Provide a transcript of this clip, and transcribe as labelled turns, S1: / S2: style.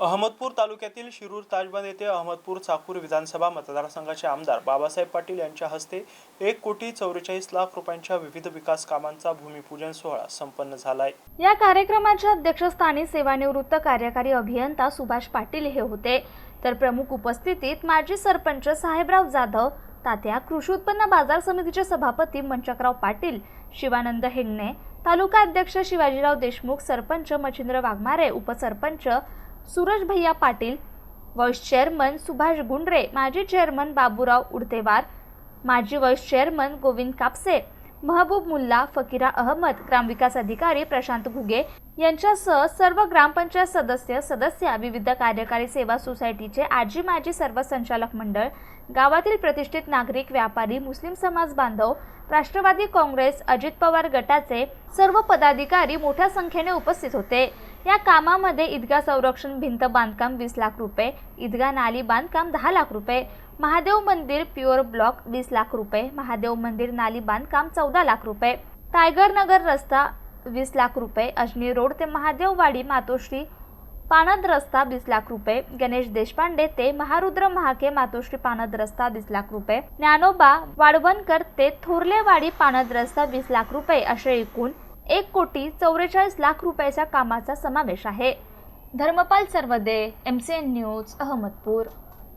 S1: अहमदपूर तालुक्यातील शिरूर ताजबंद येथे अहमदपूर चाकूर विधानसभा मतदारसंघाचे आमदार बाबासाहेब पाटील यांच्या हस्ते एक कोटी चौवेचाळीस लाख रुपयांच्या विविध विकास कामांचा भूमिपूजन सोहळा संपन्न झालाय.
S2: या कार्यक्रमाच्या अध्यक्षस्थानी सेवानिवृत्त कार्यकारी अभियंता सुभाष पाटील हे होते. तर प्रमुख उपस्थितीत माजी सरपंच साहेबराव जाधव तात्या कृषी उत्पन्न बाजार समितीचे सभापती मंचकराव पाटील शिवानंद हेंगणे तालुका अध्यक्ष शिवाजीराव देशमुख सरपंच मच्छिंद्र वाघमारे उपसरपंच सूरज भैया पाटील व्हाईस चेअरमन सुभाष गुंडरे माजी चेअरमन बाबूराव उडतेवार माजी व्हाईस चेअरमन गोविंद कापसे महबूब मुल्ला फकीरा अहमद ग्रामविकास अधिकारी प्रशांत घुगे यांच्यासह सर्व ग्रामपंचायत सदस्य सदस्या विविध कार्यकारी सेवा सोसायटीचे आजी माजी सर्व संचालक मंडळ गावातील प्रतिष्ठित नागरिक व्यापारी मुस्लिम समाज बांधव राष्ट्रवादी काँग्रेस अजित पवार गटाचे सर्व पदाधिकारी मोठ्या संख्येने उपस्थित होते. या कामामध्ये ईदगा संरक्षण भिंत बांधकाम वीस लाख रुपये ईदगा नाली बांधकाम दहा लाख रुपये महादेव मंदिर प्युअर ब्लॉक वीस लाख रुपये महादेव मंदिर नाली बांधकाम चौदा लाख रुपये टायगर नगर रस्ता वीस लाख रुपये अजनी रोड ते महादेववाडी मातोश्री पानद रस्ता वीस लाख रुपये गणेश देशपांडे ते महारुद्र महाके मातोश्री पानद रस्ता वीस लाख रुपये ज्ञानोबा वाडवणकर ते थोरलेवाडी पानद रस्ता वीस लाख रुपये असे एकूण एक कोटी चौवेचाळीस लाख रुपयाच्या कामाचा समावेश आहे. Dharmapal Sarvade M C N news Ahmadpur.